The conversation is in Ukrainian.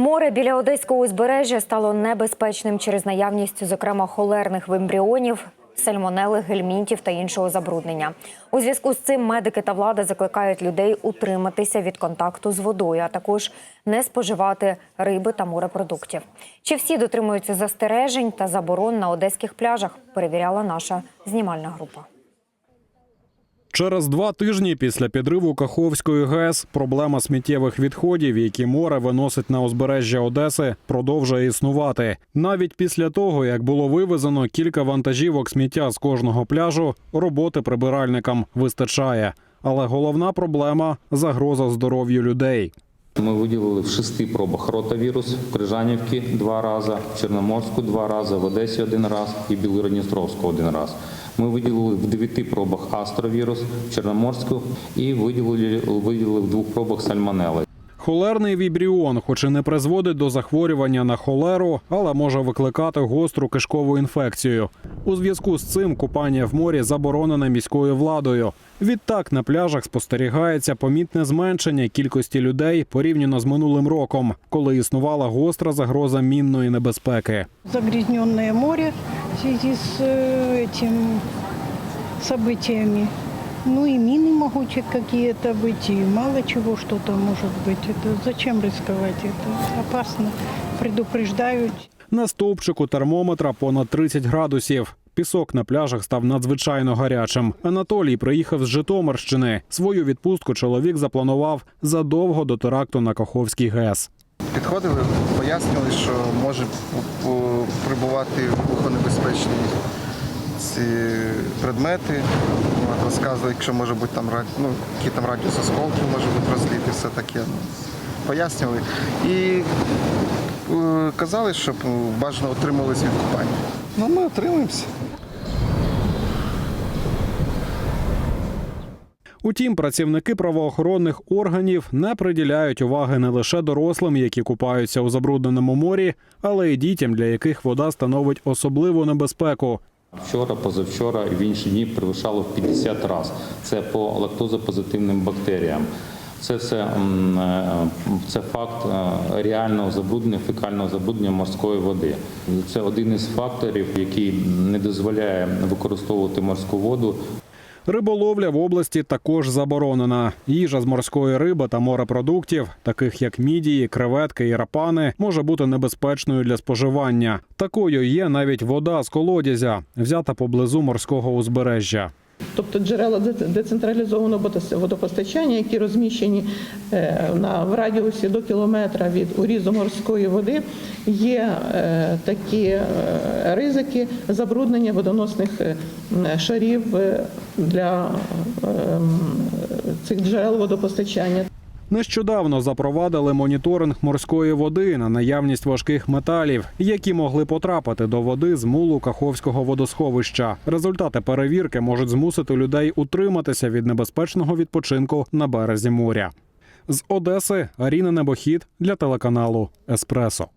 Море біля одеського узбережжя стало небезпечним через наявність, зокрема, холерних вимбріонів, сальмонели, гельмінтів та іншого забруднення. У зв'язку з цим медики та влада закликають людей утриматися від контакту з водою, а також не споживати риби та морепродуктів. Чи всі дотримуються застережень та заборон на одеських пляжах? Перевіряла наша знімальна група. Через два тижні після підриву Каховської ГЕС проблема сміттєвих відходів, які море виносить на узбережжя Одеси, продовжує існувати. Навіть після того, як було вивезено кілька вантажівок сміття з кожного пляжу, роботи прибиральникам вистачає. Але головна проблема загроза здоров'ю людей. Ми виділили в шести пробах ротавірус в Крижанівці два рази, в Чорноморську два рази, в Одесі один раз і Білгородністровську один раз. Ми виділили в дев'яти пробах астровірус в Чорноморську і виділили, виділили в двох пробах сальмонели. Холерний вібріон, хоч і не призводить до захворювання на холеру, але може викликати гостру кишкову інфекцію. У зв'язку з цим купання в морі заборонене міською владою. Відтак на пляжах спостерігається помітне зменшення кількості людей порівняно з минулим роком, коли існувала гостра загроза мінної небезпеки. загрязненное море в связи с э, этим событиями. Ну и мины могут какие-то быть, и мало чего что-то может быть. Это зачем рисковать? Это опасно. Предупреждают. На стовпчику термометра понад 30 градусів. Пісок на пляжах став надзвичайно гарячим. Анатолій приїхав з Житомирщини. Свою відпустку чоловік запланував задовго до теракту на Каховський ГЕС. Підходили, пояснювали, що може п- п- прибувати вибухонебезпечні ці предмети. От, розказували, якщо може бути там ну, які там радіус осколків може бути розліти, все таке. Ну, пояснювали. І е, казали, щоб бажано отримувалися від купання. Ну, ми отримуємося. Утім, працівники правоохоронних органів не приділяють уваги не лише дорослим, які купаються у забрудненому морі, але й дітям, для яких вода становить особливу небезпеку. Вчора, позавчора і в інші дні перевищало в 50 разів. Це по лактозопозитивним бактеріям. Це все е, це факт е, реального забруднення, фекального забруднення морської води. Це один із факторів, який не дозволяє використовувати морську воду Риболовля в області також заборонена. Їжа з морської риби та морепродуктів, таких як мідії, креветки і рапани, може бути небезпечною для споживання. Такою є навіть вода з колодязя, взята поблизу морського узбережжя. Тобто джерела децентралізованого водопостачання, які розміщені е, в радіусі до кілометра від урізу морської води, є е, такі е, ризики забруднення водоносних шарів для цих джерел водопостачання. Нещодавно запровадили моніторинг морської води на наявність важких металів, які могли потрапити до води з мулу Каховського водосховища. Результати перевірки можуть змусити людей утриматися від небезпечного відпочинку на березі моря. З Одеси Аріна Небохід для телеканалу Еспресо.